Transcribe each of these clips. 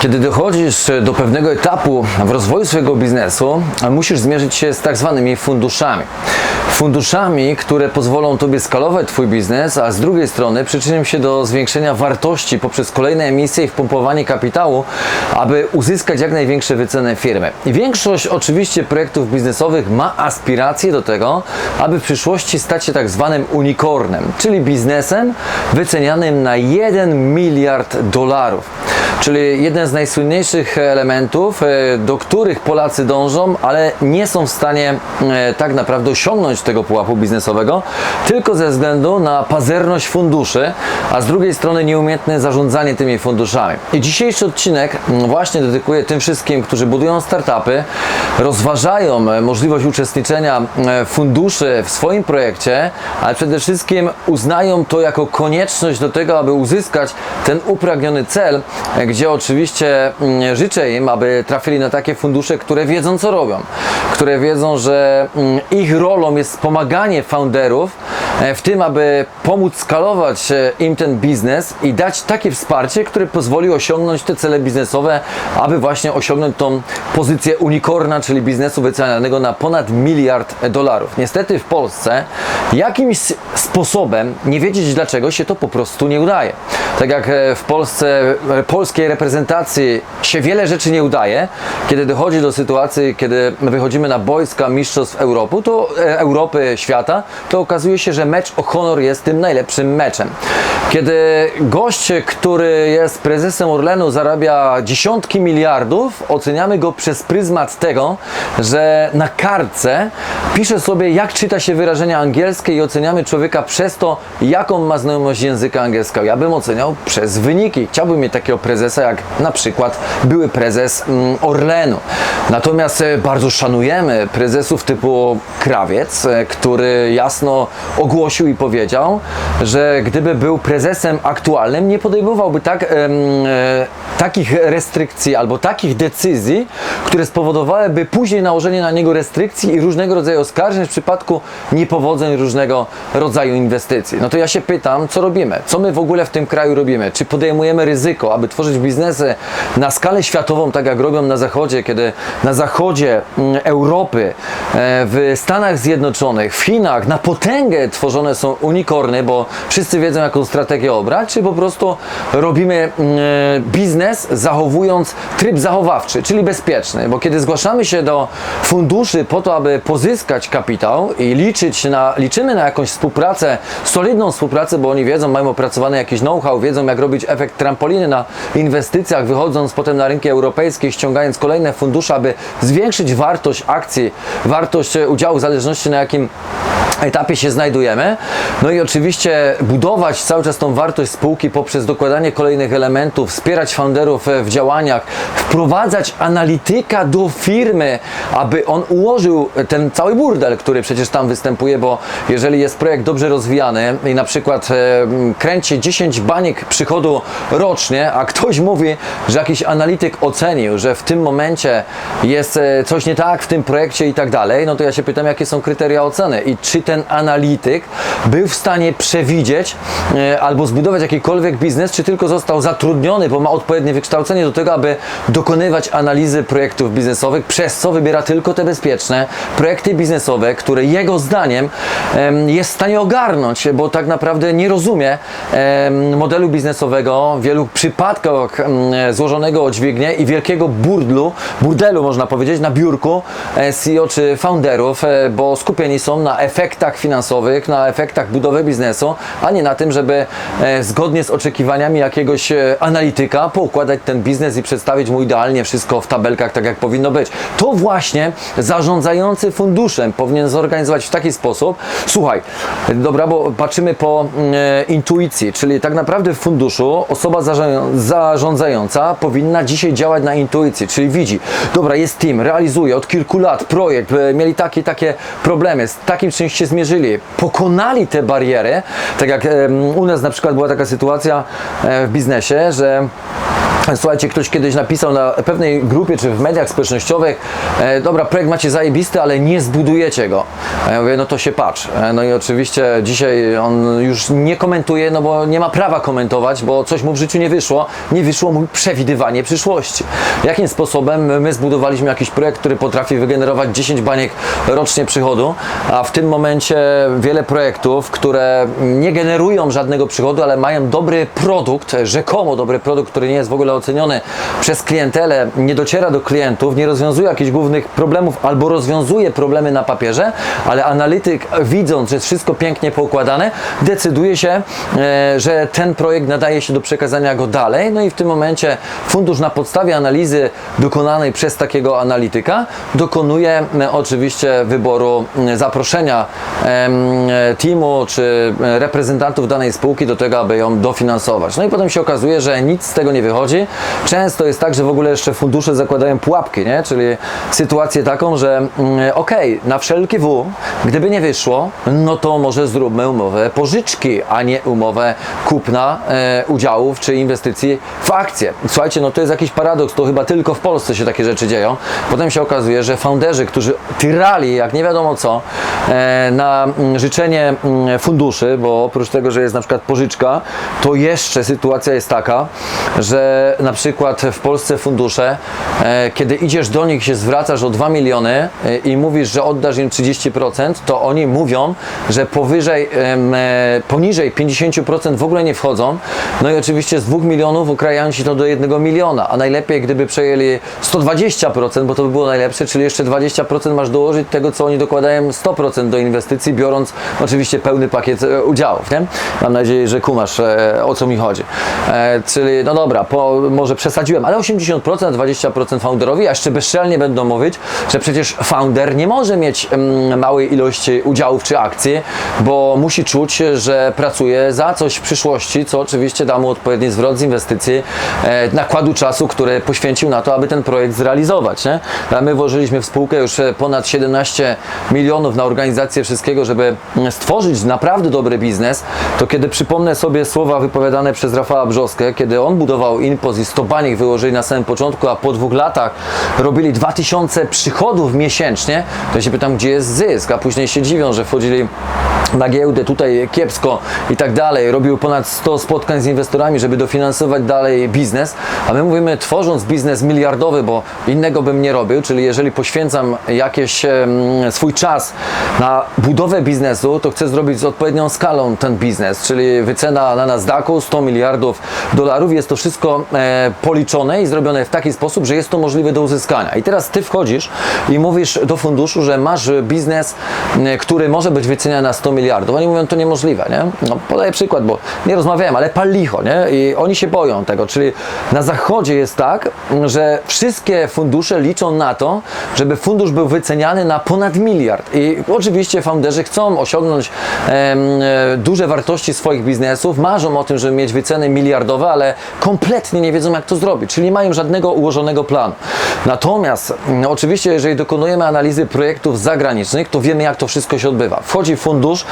Kiedy dochodzisz do pewnego etapu w rozwoju swojego biznesu, musisz zmierzyć się z tak zwanymi funduszami. Funduszami, które pozwolą Tobie skalować Twój biznes, a z drugiej strony przyczynią się do zwiększenia wartości poprzez kolejne emisje i wpompowanie kapitału, aby uzyskać jak największe wyceny firmy. I większość oczywiście projektów biznesowych ma aspiracje do tego, aby w przyszłości stać się tak zwanym unicornem, czyli biznesem wycenianym na 1 miliard dolarów. Czyli jeden z najsłynniejszych elementów, e, do których Polacy dążą, ale nie są w stanie e, tak naprawdę osiągnąć tego pułapu biznesowego, tylko ze względu na pazerność funduszy, a z drugiej strony nieumiejętne zarządzanie tymi funduszami. I dzisiejszy odcinek mm, właśnie dedykuje tym wszystkim, którzy budują startupy, rozważają e, możliwość uczestniczenia funduszy w swoim projekcie, ale przede wszystkim uznają to jako konieczność do tego, aby uzyskać ten upragniony cel, gdzie oczywiście mm, życzę im, aby trafili na takie fundusze, które wiedzą co robią, które wiedzą, że mm, ich rolą jest pomaganie founderów w tym, aby pomóc skalować e, im ten biznes i dać takie wsparcie, które pozwoli osiągnąć te cele biznesowe, aby właśnie osiągnąć tą pozycję unicorna, czyli biznesu wycenianego na ponad miliard dolarów. Niestety w Polsce jakimś sposobem, nie wiedzieć dlaczego, się to po prostu nie udaje. Tak jak e, w Polsce, e, polskiej reprezentacji się wiele rzeczy nie udaje, kiedy dochodzi do sytuacji, kiedy wychodzimy na boiska mistrzostw Europy, to e, Europy, świata, to okazuje się, że mecz o honor jest tym najlepszym meczem. Kiedy gość, który jest prezesem Orlenu, zarabia dziesiątki miliardów, oceniamy go przez pryzmat tego, że na kartce pisze sobie, jak czyta się wyrażenia angielskie i oceniamy człowieka przez to, jaką ma znajomość języka angielskiego. Ja bym oceniał przez wyniki. Chciałbym mieć takiego prezesa, jak na przykład były prezes mm, Orlenu. Natomiast e, bardzo szanujemy prezesów typu Krawiec, e, który jasno ogłosił i powiedział, że gdyby był prezesem aktualnym, nie podejmowałby tak, e, takich restrykcji albo takich decyzji, które spowodowałyby później nałożenie na niego restrykcji i różnego rodzaju oskarżeń w przypadku niepowodzeń różnego rodzaju inwestycji. No to ja się pytam, co robimy? Co my w ogóle w tym kraju robimy? Czy podejmujemy ryzyko, aby tworzyć biznesy na skalę światową, tak jak robią na zachodzie, kiedy na zachodzie mm, Europy, e, w Stanach Zjednoczonych, w Chinach na potęgę tworzone są unikorny, bo wszyscy wiedzą, jaką strategię obrać, czy po prostu robimy mm, biznes zachowując tryb zachowawczy, czyli bezpieczny, bo kiedy zgłaszamy się do funduszy po to, aby pozyskać kapitał i liczyć na, liczymy na jakąś współpracę, solidną współpracę, bo oni wiedzą, mają opracowany jakiś know-how, wiedzą jak robić efekt trampoliny na inwestycjach, wychodząc potem na rynki europejskie, ściągając kolejne fundusze, aby zwiększyć wartość akcji, wartość e, udziału w zależności na jakim etapie się znajdujemy. No i oczywiście budować cały czas tą wartość spółki poprzez dokładanie kolejnych elementów, wspierać founderów e, w działaniach, wprowadzać analityka do firmy, aby on ułożył ten cały burdel, który przecież tam występuje, bo jeżeli jest projekt dobrze rozwijany i na przykład e, kręci 10 baniek przychodu rocznie, a ktoś mówi, że jakiś analityk ocenił, że w tym momencie jest e, coś nie tak w tym projekcie i tak dalej, no to ja się pytam, jakie są kryteria oceny i czy ten analityk był w stanie przewidzieć e, albo zbudować jakikolwiek biznes, czy tylko został zatrudniony, bo ma odpowiednie wykształcenie do tego, aby dokonywać analizy projektów biznesowych, przez co wybiera tylko te bezpieczne projekty biznesowe, które jego zdaniem em, jest w stanie ogarnąć, bo tak naprawdę nie rozumie modelu biznesowego, w wielu przypadkach złożonego o dźwignię i wielkiego burdlu, burdelu można powiedzieć, na biurku e, CEO czy founderów, e, bo skupieni są na efektach finansowych, na efektach budowy biznesu, a nie na tym, żeby e, zgodnie z oczekiwaniami jakiegoś e, analityka poukładać ten biznes i przedstawić mu idealnie wszystko w tabelkach, tak jak powinno być. To właśnie zarządzający funduszem powinien zorganizować w taki sposób. Słuchaj, dobra, bo patrzymy po mm, e, intuicji, czyli tak naprawdę w funduszu osoba zarządzająca powinna dzisiaj działać na intuicji, czyli widzi, dobra, jest team, realizuje od kilku lat projekt, mieli takie takie problemy, z takim czymś się zmierzyli, pokonali te bariery, tak jak u nas na przykład była taka sytuacja e, w biznesie, że Słuchajcie, ktoś kiedyś napisał na pewnej grupie czy w mediach społecznościowych, e, dobra, projekt macie zajebisty, ale nie zbudujecie go. A ja mówię, no to się patrz. E, no i oczywiście dzisiaj on już nie komentuje, no bo nie ma prawa komentować, bo coś mu w życiu nie wyszło. Nie wyszło mu przewidywanie przyszłości. Jakim sposobem my zbudowaliśmy jakiś projekt, który potrafi wygenerować 10 baniek rocznie przychodu, a w tym momencie wiele projektów, które nie generują żadnego przychodu, ale mają dobry produkt, rzekomo dobry produkt, który nie jest w ogóle oceniony przez klientelę, nie dociera do klientów, nie rozwiązuje jakichś głównych problemów albo rozwiązuje problemy na papierze, ale analityk widząc, że jest wszystko pięknie poukładane, decyduje się, e, że ten projekt nadaje się do przekazania go dalej. No i w tym momencie fundusz na podstawie analizy dokonanej przez takiego analityka dokonuje e, oczywiście wyboru e, zaproszenia teamu czy reprezentantów danej spółki do tego, aby ją dofinansować. No i potem się okazuje, że nic z tego nie wychodzi. Często jest tak, że w ogóle jeszcze fundusze zakładają pułapki, nie? czyli sytuację taką, że mm, okej, na wszelkie W, gdyby nie wyszło, no to może zróbmy umowę pożyczki, a nie umowę kupna e, udziałów czy inwestycji w akcje. Słuchajcie, no to jest jakiś paradoks, to chyba tylko w Polsce się takie rzeczy dzieją. Potem się okazuje, że founderzy, którzy tyrali jak nie wiadomo co e, na mm, życzenie mm, funduszy, bo oprócz tego, że jest na przykład pożyczka, to jeszcze sytuacja jest taka, że na przykład w Polsce fundusze, e, kiedy idziesz do nich, się zwracasz o 2 miliony e, i mówisz, że oddasz im 30%, to oni mówią, że powyżej, e, poniżej 50% w ogóle nie wchodzą. No i oczywiście z 2 milionów ukrajają ci to do 1 miliona, a najlepiej gdyby przejęli 120%, bo to by było najlepsze, czyli jeszcze 20% masz dołożyć tego, co oni dokładają 100% do inwestycji, biorąc oczywiście pełny pakiet udziałów. Nie? Mam nadzieję, że kumasz o co mi chodzi. Czyli no dobra, po, może przesadziłem, ale 80%, 20% founderowi, a jeszcze bezczelnie będą mówić, że przecież founder nie może mieć mm, małej ilości udziałów czy akcji, bo musi czuć, że pracuje za coś w przyszłości, co oczywiście da mu odpowiedni zwrot z inwestycji, e, nakładu czasu, który poświęcił na to, aby ten projekt zrealizować. Nie? A my włożyliśmy w spółkę już ponad 17 milionów na organizację wszystkiego, żeby mm, stworzyć naprawdę dobry biznes, to kiedy przypomnę sobie słowa wypowiadane przez Rafała Brzoskę, kiedy on budował Inpoz i 100 baniek wyłożyli na samym początku, a po dwóch latach robili 2000 przychodów miesięcznie, to się pytam, gdzie jest zysk, a później się dziwią, że wchodzili na giełdę tutaj kiepsko i tak dalej, robił ponad 100 spotkań z inwestorami, żeby dofinansować dalej biznes, a my mówimy, tworząc biznes miliardowy, bo innego bym nie robił, czyli jeżeli poświęcam jakieś em, swój czas na budowę biznesu, to chcę zrobić z odpowiednią skalą ten biznes, czyli wycena na Nasdaqu 100 miliardów dolarów, jest to wszystko e, policzone i zrobione w taki sposób, że jest to możliwe do uzyskania. I teraz ty wchodzisz i mówisz do funduszu, że masz biznes, który może być wyceniany na 100 miliardów. Oni mówią, to niemożliwe, nie? No, podaję przykład, bo nie rozmawiałem, ale pal licho, nie? I oni się boją tego, czyli na zachodzie jest tak, że wszystkie fundusze liczą na to, żeby fundusz był wyceniany na ponad miliard. I oczywiście founderzy chcą osiągnąć e, duże wartości swoich biznesów, marzą o tym, żeby mieć wyceny miliardowe, ale kompletnie nie wiedzą, jak to zrobić, czyli nie mają żadnego ułożonego planu. Natomiast mm, oczywiście, jeżeli dokonujemy analizy projektów zagranicznych, to wiemy, jak to wszystko się odbywa. Wchodzi fundusz,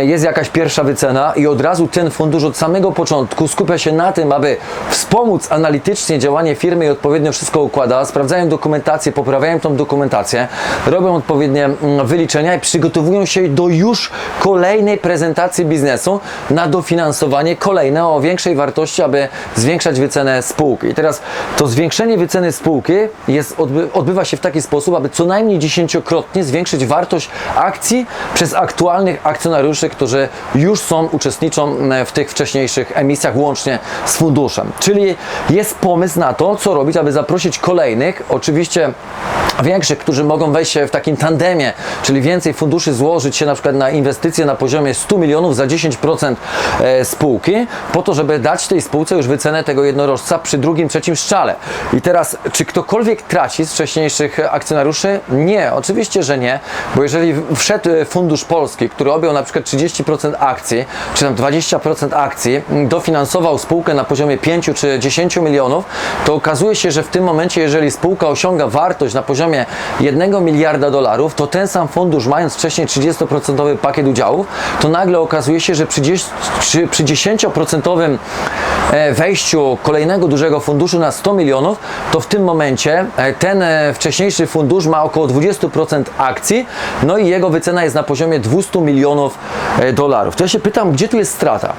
jest jakaś pierwsza wycena i od razu ten fundusz od samego początku skupia się na tym, aby wspomóc analitycznie działanie firmy i odpowiednio wszystko układa, sprawdzają dokumentację, poprawiają tą dokumentację, robią odpowiednie mm, wyliczenia i przygotowują się do już kolejnej prezentacji biznesu na dofinansowanie kolejne o większej wartości, aby zwiększać wycenę spółki. I teraz to zwiększenie wyceny spółki jest, odby, odbywa się w taki sposób, aby co najmniej dziesięciokrotnie zwiększyć wartość akcji przez aktualnych akcjonariuszy, którzy już są, uczestniczą mm, w tych wcześniejszych emisjach łącznie z funduszem. Czyli jest pomysł na to, co robić, aby zaprosić kolejnych, oczywiście większych, którzy mogą wejść w takim tandemie, czyli więcej funduszy złożyć się na przykład na inwestycje na poziomie 100 milionów za 10% e, spółki, po to, żeby dać tej spółce już wycenę tego jednorożca przy drugim, trzecim szczale. I teraz, czy ktokolwiek traci z wcześniejszych akcjonariuszy? Nie, oczywiście, że nie, bo jeżeli wszedł fundusz polski, który objął na przykład 30% akcji, czy tam 20% akcji, dofinansował spółkę na poziomie 5 czy 10 milionów, to okazuje się, że w tym momencie, jeżeli spółka osiąga wartość na poziomie 1 miliarda dolarów, to ten sam fundusz, mając wcześniej 30% pakiet udziałów, to nagle okazuje się, że przy 10%, przy, przy 10% e, wejściu kolejnego dużego funduszu na 100 milionów, to w tym momencie e, ten e, wcześniejszy fundusz ma około 20% akcji, no i jego wycena jest na poziomie 200 milionów dolarów. To ja się pytam, gdzie tu jest strata?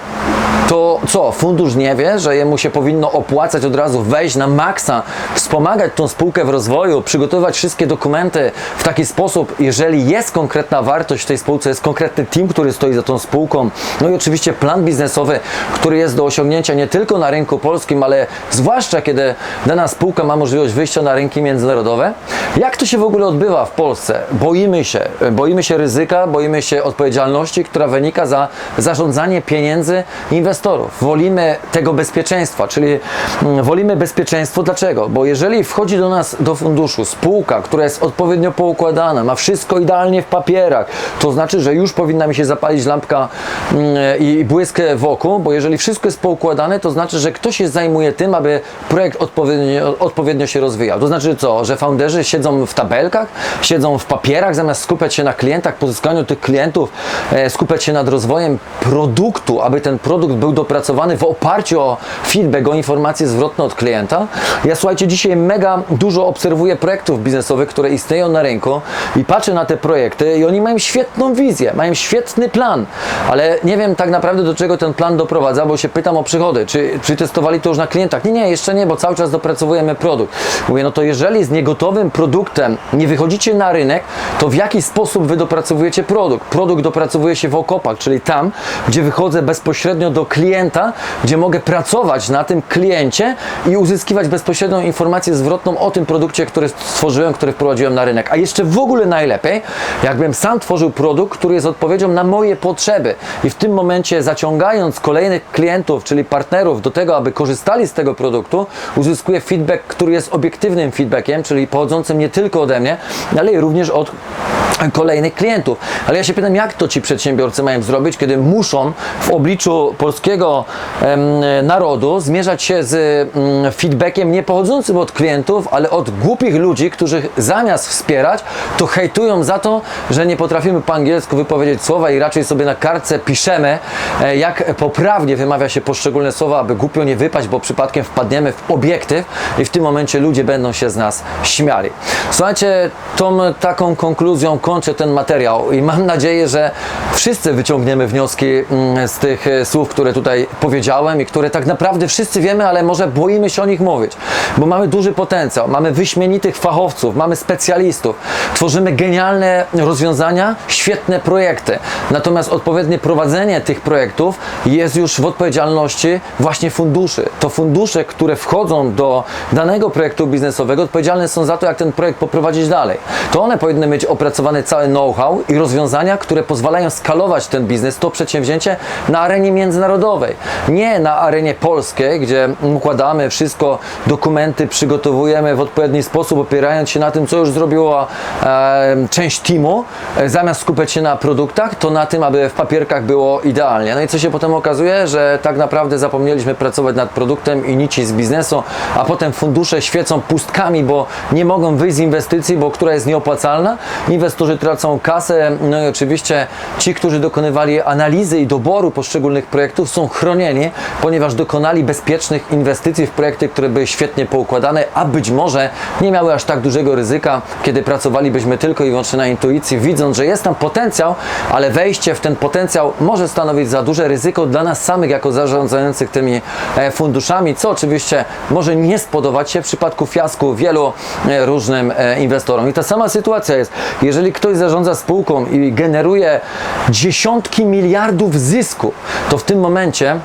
To co, fundusz nie wie, że jemu się powinno opłacać od razu wejść na maksa, wspomagać tą spółkę w rozwoju, przygotowywać wszystkie dokumenty w taki sposób, jeżeli jest konkretna wartość w tej spółce, jest konkretny team, który stoi za tą spółką, no i oczywiście plan biznesowy, który jest do osiągnięcia nie tylko na rynku polskim, ale zwłaszcza kiedy dana spółka ma możliwość wyjścia na rynki międzynarodowe. Jak to się w ogóle odbywa w Polsce? Boimy się, boimy się ryzyka, boimy się odpowiedzialności, która wynika za zarządzanie pieniędzy inwestorów. Wolimy tego bezpieczeństwa, czyli mm, wolimy bezpieczeństwo. Dlaczego? Bo jeżeli wchodzi do nas do funduszu spółka, która jest odpowiednio poukładana, ma wszystko idealnie w papierach, to znaczy, że już powinna mi się zapalić lampka mm, i błysk w oku, bo jeżeli wszystko jest poukładane, to znaczy, że ktoś się zajmuje tym, aby projekt odpowiednio, odpowiednio się rozwijał. To znaczy co, że founderzy siedzą w tabelkach, siedzą w papierach, zamiast skupiać się na klientach, pozyskaniu tych klientów, e, skupiać się nad rozwojem produktu, aby ten produkt był dopracowany w oparciu o feedback, o informacje zwrotne od klienta. Ja słuchajcie, dzisiaj mega dużo obserwuję projektów biznesowych, które istnieją na rynku i patrzę na te projekty i oni mają świetną wizję, mają świetny plan, ale nie wiem tak naprawdę do czego ten plan doprowadza, bo się pytam o przychody, czy, czy testowali to już na klientach? Nie, nie, jeszcze nie, bo cały czas dopracowujemy produkt. Mówię, no to jeżeli z niegotowym produktem nie wychodzicie na rynek, to w jaki sposób wy dopracowujecie produkt? Produkt dopracowuje się w okopach, czyli tam, gdzie wychodzę bezpośrednio do klienta, gdzie mogę pracować na tym kliencie i uzyskiwać bezpośrednią informację zwrotną o tym produkcie, który stworzyłem, który wprowadziłem na rynek. A jeszcze w ogóle najlepiej, jakbym sam tworzył produkt, który jest odpowiedzią na moje potrzeby i w tym momencie zaciągając kolejnych klientów, czyli partnerów do tego, aby korzystali z tego produktu, uzyskuję feedback, który jest obiektywnym feedbackiem, czyli pochodzącym nie tylko ode mnie, ale i również od kolejnych klientów. Ale ja się pytam, jak to ci przedsiębiorcy mają zrobić, kiedy muszą w obliczu polskiego em, narodu zmierzać się z mm, feedbackiem nie pochodzącym od klientów, ale od głupich ludzi, którzy zamiast wspierać, to hejtują za to, że nie potrafimy po angielsku wypowiedzieć słowa i raczej sobie na kartce piszemy, e, jak poprawnie wymawia się poszczególne słowa, aby głupio nie wypaść, bo przypadkiem wpadniemy w obiektyw i w tym momencie ludzie będą się z nas śmiali. Słuchajcie, tą taką konkluzją kończę ten materiał i mam nadzieję, że wszyscy wyciągniemy wnioski mm, z tych e, słów, które tutaj powiedziałem i które tak naprawdę wszyscy wiemy, ale może boimy się o nich mówić, bo mamy duży potencjał, mamy wyśmienitych fachowców, mamy specjalistów, tworzymy genialne rozwiązania, świetne projekty. Natomiast odpowiednie prowadzenie tych projektów jest już w odpowiedzialności właśnie funduszy. To fundusze, które wchodzą do danego projektu biznesowego, odpowiedzialne są za to, jak ten projekt poprowadzić dalej. To one powinny mieć opracowany cały know-how i rozwiązania, które pozwalają skalować ten biznes, to przedsięwzięcie na arenie międzynarodowej. Nie na arenie polskiej, gdzie układamy wszystko, dokumenty przygotowujemy w odpowiedni sposób, opierając się na tym, co już zrobiła e, część teamu, e, zamiast skupiać się na produktach, to na tym, aby w papierkach było idealnie. No i co się potem okazuje, że tak naprawdę zapomnieliśmy pracować nad produktem i nici z biznesu, a potem fundusze świecą pustkami, bo nie mogą wyjść z inwestycji, bo która jest nieopłacalna. Inwestorzy tracą kasę, no i oczywiście ci, którzy dokonywali analizy i doboru poszczególnych projektów są chronieni, ponieważ dokonali bezpiecznych inwestycji w projekty, które były świetnie poukładane, a być może nie miały aż tak dużego ryzyka, kiedy pracowalibyśmy tylko i wyłącznie na intuicji, widząc, że jest tam potencjał, ale wejście w ten potencjał może stanowić za duże ryzyko dla nas samych, jako zarządzających tymi e, funduszami, co oczywiście może nie spodobać się w przypadku fiasku wielu e, różnym e, inwestorom. I ta sama sytuacja jest, jeżeli ktoś zarządza spółką i generuje dziesiątki miliardów zysku, to w tym momencie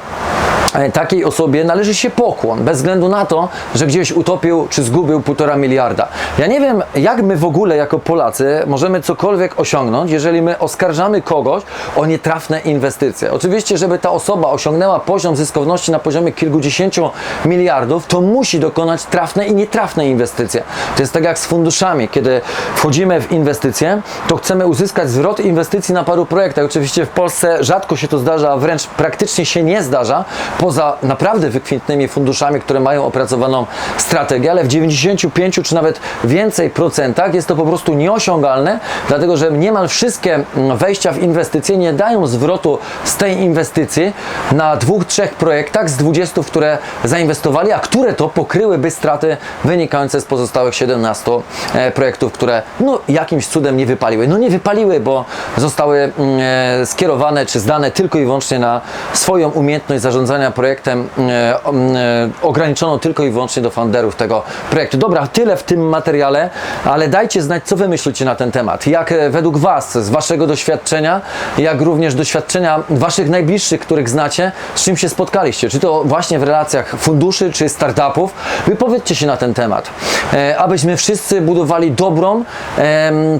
takiej osobie należy się pokłon, bez względu na to, że gdzieś utopił czy zgubił półtora miliarda. Ja nie wiem, jak my w ogóle jako Polacy możemy cokolwiek osiągnąć, jeżeli my oskarżamy kogoś o nietrafne inwestycje. Oczywiście, żeby ta osoba osiągnęła poziom zyskowności na poziomie kilkudziesięciu miliardów, to musi dokonać trafne i nietrafne inwestycje. To jest tak jak z funduszami. Kiedy wchodzimy w inwestycje, to chcemy uzyskać zwrot inwestycji na paru projektach. Oczywiście w Polsce rzadko się to zdarza, wręcz praktycznie się nie zdarza, poza naprawdę wykwintnymi funduszami, które mają opracowaną strategię, ale w 95 czy nawet więcej procentach jest to po prostu nieosiągalne, dlatego że niemal wszystkie mm, wejścia w inwestycje nie dają zwrotu z tej inwestycji na dwóch, trzech projektach z 20, w które zainwestowali, a które to pokryłyby straty wynikające z pozostałych 17 e, projektów, które no, jakimś cudem nie wypaliły. No nie wypaliły, bo zostały mm, e, skierowane czy zdane tylko i wyłącznie na swoją umiejętność zarządzania projektem, e, e, ograniczono tylko i wyłącznie do founderów tego projektu. Dobra, tyle w tym materiale, ale dajcie znać, co wy myślicie na ten temat. Jak e, według was, z waszego doświadczenia, jak również doświadczenia waszych najbliższych, których znacie, z czym się spotkaliście? Czy to właśnie w relacjach funduszy, czy startupów? Wypowiedzcie się na ten temat. Abyśmy wszyscy budowali dobrą,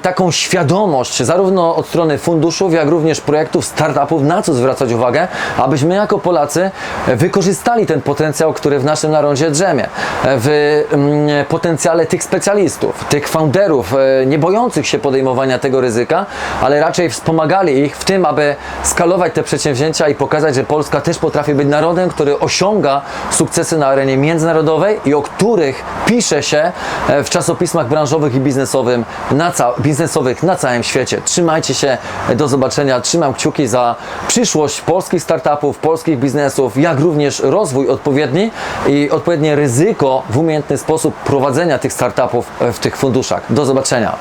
taką świadomość, zarówno od strony funduszów, jak również projektów, startupów, na co zwracać uwagę, abyśmy jako Polacy wykorzystali ten potencjał, który w naszym narodzie drzemie. W mm, potencjale tych specjalistów, tych founderów, e, nie bojących się podejmowania tego ryzyka, ale raczej wspomagali ich w tym, aby skalować te przedsięwzięcia i pokazać, że Polska też potrafi być narodem, który osiąga sukcesy na arenie międzynarodowej i o których pisze się e, w czasopismach branżowych i biznesowym na biznesowych na całym świecie. Trzymajcie się, do zobaczenia. Trzymam kciuki za przyszłość polskich startupów, polskich biznesów, jak również rozwój odpowiedni i odpowiednie ryzyko w umiejętny sposób prowadzenia tych startupów e, w tych funduszach. Do zobaczenia.